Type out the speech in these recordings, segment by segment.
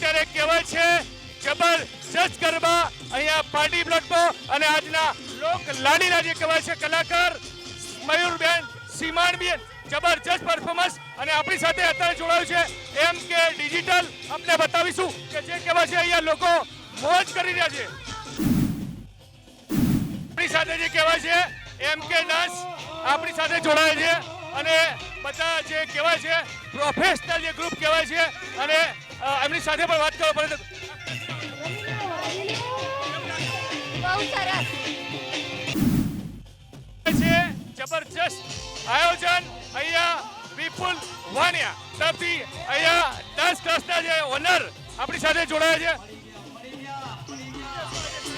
અત્યારે કહેવાય છે જબરજસ્ત ગરબા અહીંયા પાર્ટી પ્લોટમાં અને આજના લોક લાડીના જે કહેવાય છે કલાકાર મયુરબેન સીમાણબેન જબરજસ્ત પરફોર્મન્સ અને આપણી સાથે અત્યારે જોડાયું છે એમ કે ડિજિટલ અમને બતાવીશું કે જે કહેવાય છે અહીંયા લોકો મોજ કરી રહ્યા છે. આપણી સાથે જે કહેવાય છે એમ કે ડાન્સ આપણી સાથે જોડાય છે અને બધા જે કહેવાય છે પ્રોફેશનલ જે ગ્રુપ કહેવાય છે અને એમની સાથે પણ વાત કરો પરંતુ બહુ સરસ. છે જબરજસ્ત આયોજન અહીંયા વિપુલ વાણિયા તરફથી અહીંયા દસ ક્લાસના જે ઓનર આપણી સાથે જોડાયા છે.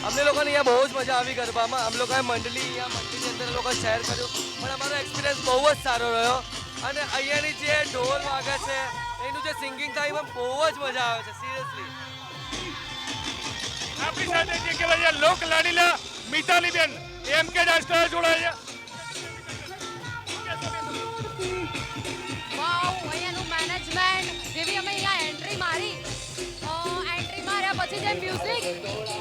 અમને લોકોને અહીંયા બહુ જ મજા આવી ગરબામાં. અમે લોકોએ મંડળી અહીંયા મંડળીની અંદર લોકો શેર કર્યું. પણ અમારો એક્સપિરિયન્સ બહુ જ સારો રહ્યો. અને અહીંયાની જે ઢોલ વાગે છે એનું જે સિંગિંગ થાય એમાં બહુ જ મજા આવે છે સિરિયસલી આપણી સાથે જે કહેવાય છે લોક લાડીલા મિતાલીબેન. એમ કે ડાન્સ ક્લાસ જોડાયા વાવ અહીંયાનું મેનેજમેન્ટ જેવી અમે અહીંયા એન્ટ્રી મારી એન્ટ્રી માર્યા પછી જે મ્યુઝિક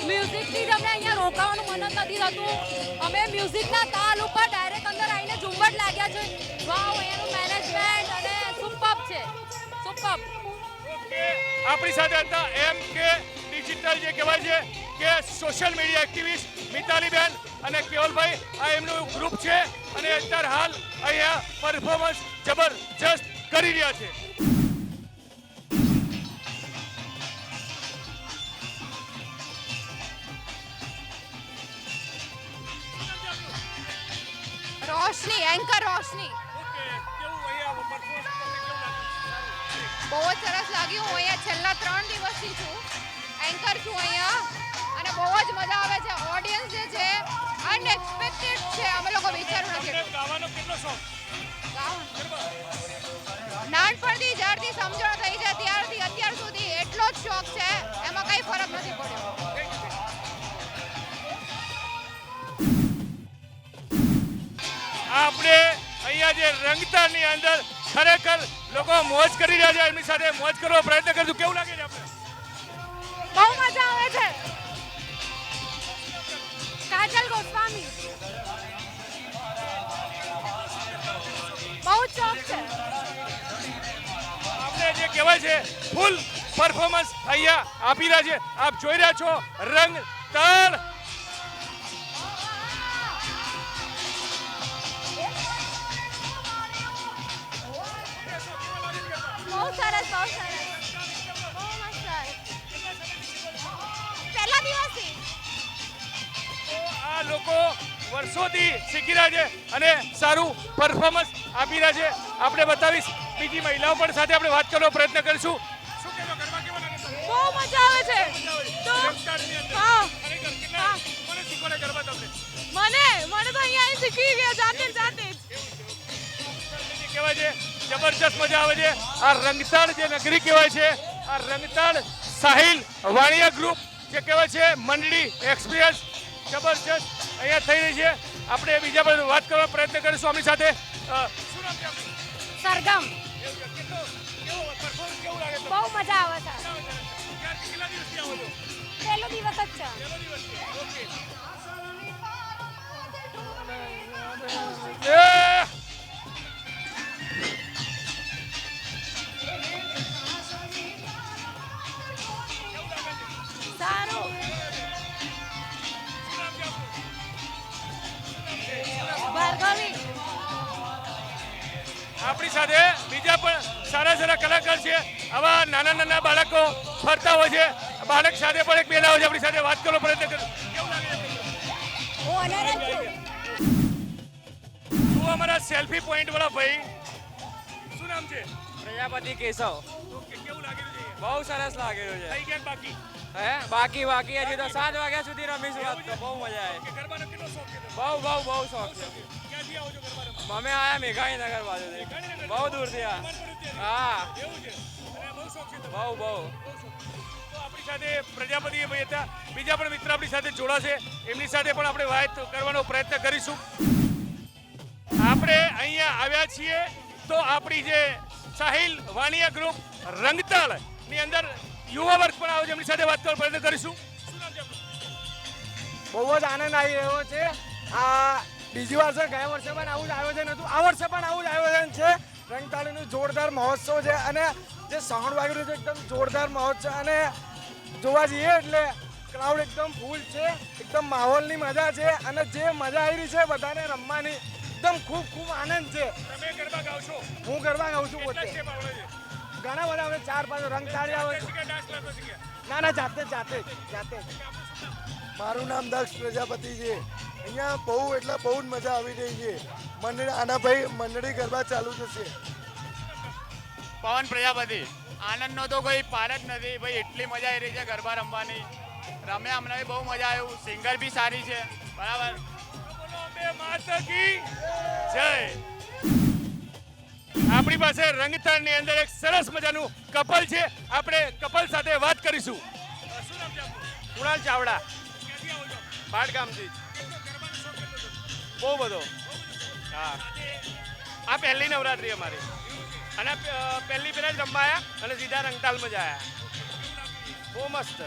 મ્યુઝિકથી જ અમને અહીંયા રોકાવાનું મન જ નથી થતું. અમે મ્યુઝિકના તાલ ઉપર ડાયરેક્ટ અંદર આવીને ઝુંબટ લાગ્યા છે. વાવ અહીંયાનું મેનેજમેન્ટ અને સુપર છે. આપણી સાથે હતા એમ કે ડિજિટલ જે કહેવાય છે કે સોશિયલ મીડિયા એક્ટિવિસ્ટ મિતાલીબેન અને કેવલભાઈ આ એમનું ગ્રુપ છે અને અત્યારે હાલ અહીંયા પરફોર્મન્સ જબરજસ્ત કરી રહ્યા છે. રોશની એન્કર રોશની. બહુ જ સરસ લાગ્યું. હું અહીંયા છેલ્લા ત્રણ દિવસથી છું. એન્કર છું અહીંયા. અને બહુ જ મજા આવે છે. ઓડિયન્સ જે છે અનએક્સપેક્ટેડ છે. અમે લોકો વિચાર્યું નથી. ગાવાનો કેટલો શોખ? નાનપણથી જ્યારથી સમજણ થઈ છે ત્યારથી અત્યાર સુધી એટલો જ શોખ છે. એમાં કઈ ફરક નથી પડ્યો. આપણે અહીંયા જે રંગતાની અંદર ખરેખર લોકો મોજ કરી રહ્યા છે એમની સાથે મોજ કરવો પ્રયત્ન કરશું. કેવું લાગે છે આપણે બહુ મજા આવે છે. કાજલ ગોસ્વામી. બહુ ચોક છે. આપણે જે કહેવાય છે ફૂલ પરફોર્મન્સ અહીંયા આપી રહ્યા છે. આપ જોઈ રહ્યા છો રંગ તાળ સરસ બહુ સરસ. બહુ મસ્ત પહેલા દિવસથી? તો આ લોકો વર્ષોથી શીખી રહ્યા છે અને સારું પરફોર્મન્સ આપી રહ્યા છે. આપણે બતાવીશ બીજી મહિલાઓ પણ સાથે આપણે વાત કરવાનો પ્રયત્ન કરીશું. શું કહેશો ગરબા કેવા લાગે? બહુ મજા આવે છે. તો હા. કેટલા- હા. શીખવાડે ગરબા તમને? મને? મને તો અહીંયા શીખી ગયા જાતે જાતે કહેવાય છે જબરજસ્ત મજા આવે છે આ રંગતાળ જે નગરી કહેવાય છે આ રંગતાળ સાહિલ વાણિયા ગ્રુપ જે કહેવાય છે મંડળી એક્સપિરિયન્સ જબરજસ્ત અહીંયા થઈ રહી છે આપણે બીજા બધા વાત કરવાનો પ્રયત્ન કરીશું આપણી સાથે? સરગમ? બહુ મજા આવે છે? પહેલો દિવસ જ છે. ઓકે. આપણી સાથે બીજા પણ સારા સારા કલાકાર છે. આવા નાના નાના બાળકો ફરતા હોય છે. બાળક સાથે પણ એક બેલા હોય છે. આપણી સાથે વાત કરવાનો પ્રયત્ન કરો. કેવું લાગે છું. શું અમારા સેલ્ફી પોઈન્ટ વાળા ભાઈ. શું નામ છે? પ્રજાપતિ કેશવ. ઓકે કેવું લાગી રહ્યું છે? બહુ સરસ લાગી રહ્યું થઈ ગયા બાકી? હે? બાકી બાકી. હજી તો સાત વાગ્યા સુધી રમીશું. વાત તો બહુ મજા આવે. ગરબાનો કેટલો શોખ છે? બહુ બહુ બહુ શોખ છે. અમે આયા મેઘાણીનગર ગાંધીનગર? બહુ દૂરથી આ? હા બહુ? બહુ આપણી સાથે પ્રજાપતિ ભાઈ હતા બીજા પણ મિત્ર આપણી સાથે જોડાશે એમની સાથે પણ આપણે વાત કરવાનો પ્રયત્ન કરીશું આપણે અહીંયા આવ્યા છીએ તો આપણી જે સાહિલ વાણિયા ગ્રુપ રંગતાળની અંદર યુવા વર્ગ પણ આવે છે એમની સાથે વાત કરવાનો પ્રયત્ન કરીશું? બહુ જ આનંદ આવી રહ્યો છે આ બીજી વાર છે ગયા વર્ષે પણ આવું જ આયોજન હતું આ વર્ષે પણ આવું જ આયોજન છે રંગતાળીનું જોરદાર મહોત્સવ છે અને જે સાઉન્ડ વાગી રહ્યું છે એકદમ જોરદાર મહોત્સવ અને જોવા જઈએ એટલે ક્રાઉડ એકદમ ફૂલ છે એકદમ માહોલની મજા છે અને જે મજા આવી રહી છે બધાને રમવાની એકદમ ખૂબ ખૂબ આનંદ છે. તમે ગરબા ગાઓ છો? હું ગરબા ગાઉં છું પોતે. ઘણા બધા અમે ચાર પાંચ રંગતાળી આવે છે. ના ના જાતે જાતે જાતે. મારું નામ દક્ષ પ્રજાપતિ છે. અહીંયા બહુ એટલે બહુ જ મજા આવી રહી છે. મંડળી આના ભાઈ મંડળી ગરબા ચાલુ થશે. પવન પ્રજાપતિ આનંદનો તો કોઈ પાર જ નથી. ભાઈ એટલી મજા આવી રહી છે ગરબા રમવાની. રમ્યા હમણાં બહુ મજા આવ્યું સિંગર બી સારી છે. બરાબર. આપણી પાસે રંગતાણની અંદર એક સરસ મજાનું કપલ છે. આપણે કપલ સાથે વાત કરીશું. શું નામ છે કુણાલ ચાવડા? બાળગામથી? બહુ બધો. હા. આ પહેલી નવરાત્રી અમારી. અને પહેલી પહેલા જ રમવા અને સીધા રંગતાલમાં જ આવ્યા બહુ મસ્ત.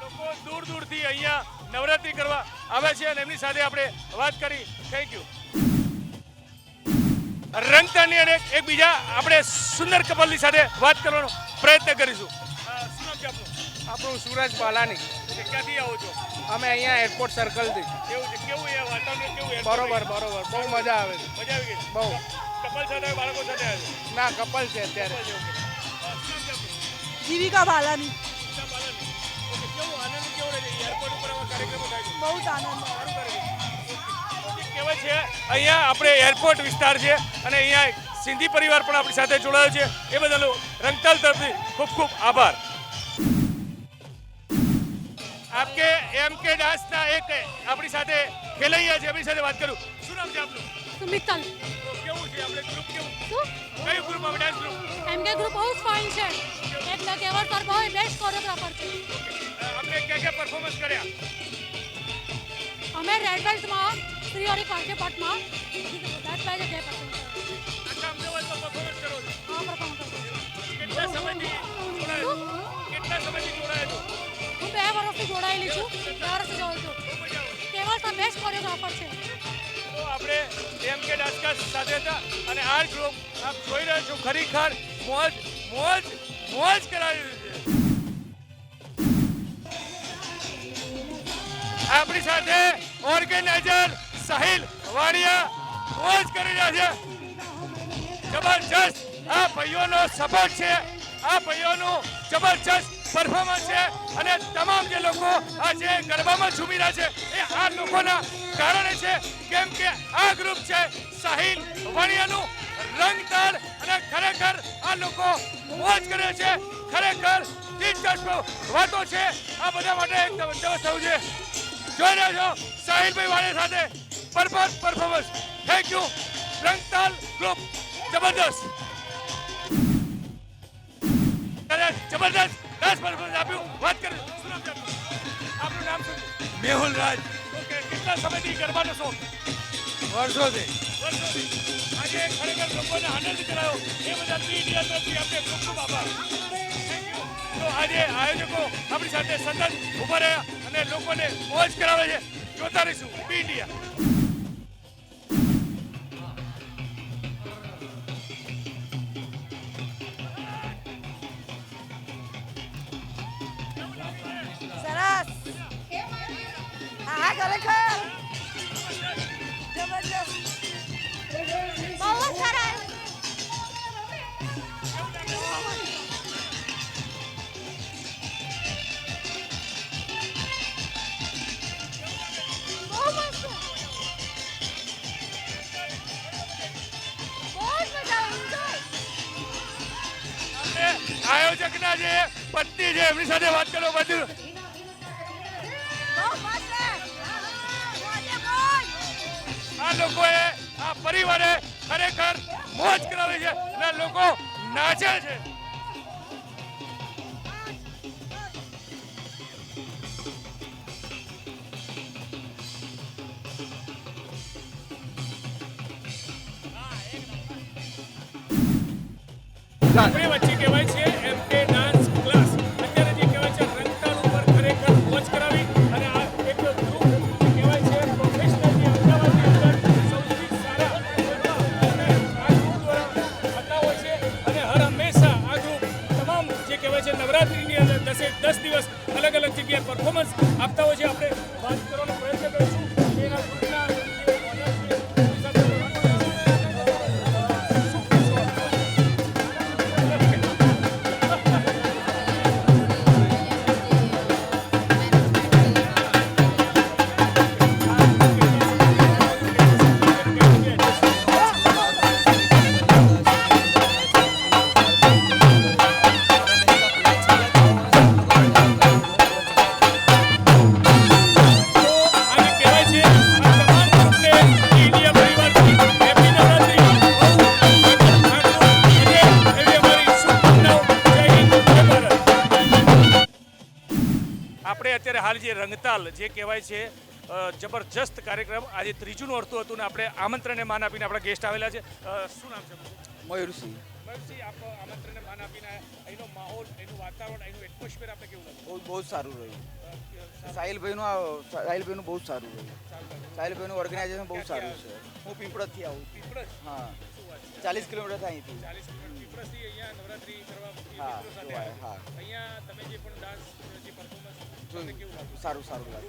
લોકો દૂર દૂરથી અહીંયા નવરાત્રી કરવા આવે છે અને એમની સાથે આપણે વાત કરી. થેન્ક યુ રંગતાની અને એક બીજા આપણે સુંદર કપલની સાથે વાત કરવાનો પ્રયત્ન કરીશું. આપણું સુરજ બાલાની. ક્યાંથી આવો છો? અમે અહીંયા એરપોર્ટ સર્કલથી કેવું છે? કેવું એ વાતાવરણ કેવું બરોબર બરોબર. બહુ મજા આવે છે. મજા આવી ગઈ? બહુ. કપલ સાથે બાળકો સાથે ના કપલ છે અત્યારે? જીવિકા ભાલાની બાલાની. કેવું આનંદ કેવો રહે છે? એરપોર્ટ ઉપર કાર્યક્રમો થાય બહુ આનંદ. સારું કરે છે. કહેવાય છે. અહીંયા આપણે એરપોર્ટ વિસ્તાર છે અને અહીંયા સિંધી પરિવાર પણ આપણી સાથે જોડાયો છે. એ બદલ રંગતાલ તરફથી ખૂબ ખૂબ આભાર. આપકે એમ કે ડાન્સના એક આપણી સાથે ખેલૈયા છે. એમની સાથે વાત કરું. શું નામ છે આપનું? સુમિતલ કેવું છે? આપણે ગ્રુપ કેવું? શું? કયું ગ્રુપ આપણે ડાન્સ ગ્રુપ એમ કે ગ્રુપ બહુ ફાઇન છે. એટલે કેવળ પર બહુ બેસ્ટ કોરિયોગ્રાફર છે. આપણે ક્યાં ક્યાં પરફોર્મન્સ કર્યા? અમે રેડ બેલ્ટમાં છો. કેટલા સમયથી જોડાયા હું બે વર્ષથી જોડાયેલી છું. બે વર્ષથી જોઉં છું. સર બેસ્ટ કોરિયોગ્રાફર છે તો આપણે એમ કે ડાસ્કા સાથે હતા અને આ ગ્રુપ આપ જોઈ રહ્યા છો ખરેખર મોજ મોજ મોજ કરાવી છે. આપણી સાથે ઓર્ગેનાઇઝર સાહિલ વાણિયા મોજ કરી રહ્યા છે. જબરજસ્ત આ ભાઈઓનો સપોર્ટ છે. આ ભાઈઓનું જબરજસ્ત પરફોર્મન્સ છે. અને તમામ જે લોકો આજે ગરબામાં ઝૂમી રહ્યા છે, એ આ લોકોના કારણે છે. કેમ કે આ ગ્રુપ છે સાહિલ વાણિયાનું રંગતાળ અને ખરેખર આ લોકો મોજ કરે છે. ખરેખર દિલચસ્પ વાતો છે. આ બધા માટે એક જબરદસ્ત થયું છે. જોઈ રહ્યા છો સાહિલભાઈ વાળા સાથે. Perform performance. Thank you Rangtaal group જબરદસ્ત. જબરદસ્ત ડાન્સ પરફોર્મન્સ આપ્યું. વાત કરી છે આપનું? નામ શું? મેહુલ રાજ. ઓકે કેટલા સમયથી ગરબાનો શોખ વર્ષોથી. વર્ષોથી. આજે ખરેખર લોકોને આનંદ કરાયો. એ બધા થ્રી ઇન્ડિયા તરફથી આપણે ખૂબ ખૂબ આભાર. તો આજે આયોજકો આપણી સાથે સતત ઊભા રહ્યા અને લોકોને મોજ કરાવે છે. જોતા રહીશું. બી ઇન્ડિયા ખરેખર બહુ સરસ જે પત્ની છે એમની સાથે વાત કરો બધું આ લોકોએ આ પરિવારે ખરેખર મોજ કરાવી છે અને લોકો નાચે છે. આપણી વચ્ચે કહેવાય છે જગ્યાએ હાલ જે રંગતાલ જે કહેવાય છે જબરજસ્ત કાર્યક્રમ. આજે ત્રીજું નોરતું હતું ને આપણે આમંત્રણને માન આપીને આપણા ગેસ્ટ આવેલા છે. શું નામ છે મયુરસિંહ. મયુરસિંહ આપ આમંત્રણને માન આપીને અહીંનો માહોલ એનું વાતાવરણ અહીંનું એટમોસ્ફિયર આપણે કેવું લાગ્યું? બહુ બહુ સારું રહ્યું. સાહિલભાઈનું આ સાહિલભાઈનું બહુ જ સારું રહ્યું સાહિલભાઈનું ઓર્ગેનાઇઝેશન બહુ સારું છે. હું પીંપળદથી આવું. છું પીપળજ હા. ચાલીસ કિલોમીટર અહીંથી. ચાલીસ અહીંયા નવરાત્રી કરવા હા. હા. અહીંયા તમે જે પણ ડાન્સ જે પરફોર્મન્સ તમને કેવું જોયું લાગ્યું? સારું સારું લાગે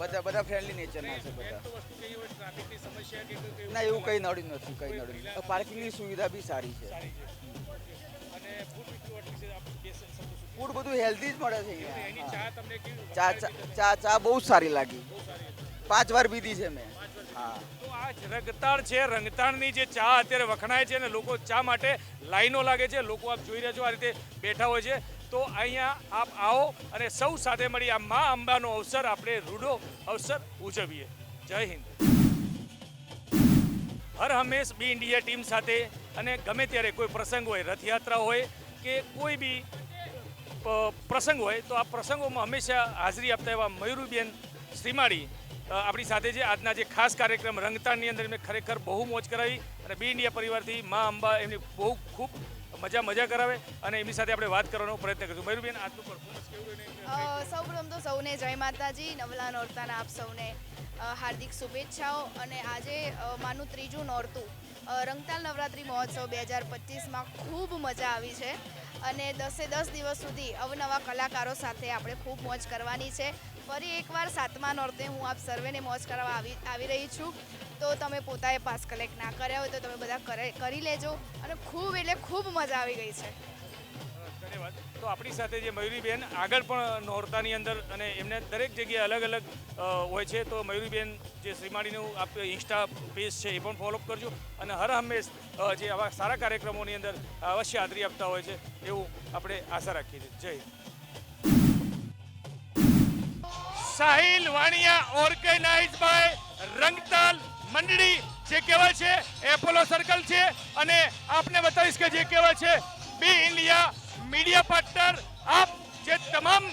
બધા બધા ફ્રેન્ડલી નેચરના છે બધા. ના એવું કંઈ નડ્યું નથી કંઈ નડ્યું પાર્કિંગની સુવિધા બી સારી છે. સારી છે. અને ફૂડ બધું હેલ્ધી જ મળે છે ચા તમને ચા ચા બહુ સારી લાગી. પાંચ વાર પીધી છે મેં. હા. રંગતાળ છે. રંગતાળની જે ચા અત્યારે વખણાય છે અને લોકો ચા માટે લાઈનો લાગે છે. લોકો આપ જોઈ રહ્યા છો આ રીતે બેઠા હોય છે. તો અહીંયા આપ આવો અને સૌ સાથે મળી આ મા અંબાનો અવસર આપણે રૂડો અવસર ઉજવીએ. જય હિન્દ. હર હંમેશ બી ઇન્ડિયા ટીમ સાથે અને ગમે ત્યારે કોઈ પ્રસંગ હોય રથયાત્રા હોય કે કોઈ બી પ્રસંગ હોય, તો આ પ્રસંગોમાં હંમેશા હાજરી આપતા એવા મયુરુબેન શ્રીમાળી આપણી સાથે જે આજના જે ખાસ કાર્યક્રમ રંગતાણની અંદર એમને ખરેખર બહુ મોજ કરાવી અને બી ઇન્ડિયા પરિવારથી મા અંબા એમની બહુ ખૂબ મજા મજા કરાવે અને એમની સાથે આપણે વાત કરવાનો પ્રયત્ન કરીશું. મયુરબેન, આજનું પરફોર્મન્સ કેવું સૌ પ્રથમ તો સૌને જય માતાજી, નવલા નોરતાના આપ સૌને હાર્દિક શુભેચ્છાઓ અને આજે માનું ત્રીજું નોરતું. રંગતાલ નવરાત્રિ મહોત્સવ બે હજાર પચીસમાં ખૂબ મજા આવી છે. અને દસે દસ દિવસ સુધી અવનવા કલાકારો સાથે આપણે ખૂબ મોજ કરવાની છે. ફરી એકવાર સાતમા નોરતે હું આપ સર્વેને મોજ કરવા આવી આવી રહી છું. તો તમે પોતાએ પાસ કલેક્ટ ના કર્યા હોય તો તમે બધા કરે લેજો. અને ખૂબ એટલે ખૂબ મજા આવી ગઈ છે. ધન્યવાદ તો આપણી સાથે જે મયુરીબેન આગળ પણ નોરતાની અંદર અને એમને દરેક જગ્યાએ અલગ અલગ હોય છે. તો મયુરીબેન જે શ્રીમાળીનું આપ ઇન્સ્ટા પેજ છે એ પણ ફોલોઅપ કરજો અને હર હંમેશ જે આવા સારા કાર્યક્રમોની અંદર અવશ્ય હાજરી આપતા હોય છે એવું આપણે આશા રાખીએ છીએ. જય. સાહિલ વાણિયા ઓર્ગેનાઇઝ બાય રંગતાલ મંડળી જે કહેવાય છે એપોલો સર્કલ છે અને આપને બતાવીશ કે જે કહેવાય છે બી ઇન્ડિયા મીડિયા પાર્ટનર, આપ જે તમામ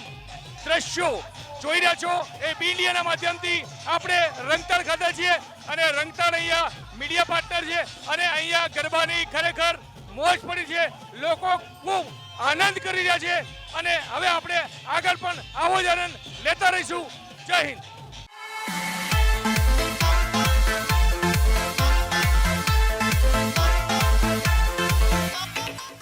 દ્રશ્યો જોઈ રહ્યા છો, એ બી માધ્યમથી આપણે રંગતાળ ખાતે છીએ અને રંગતાળ અહીંયા મીડિયા પાર્ટનર છે અને અહીંયા ગરબાની ખરેખર મોજ પડી છે. લોકો ખૂબ આનંદ કરી રહ્યા છે અને હવે આપણે આગળ પણ આવો જ આનંદ લેતા રહીશું. જય હિન્દ.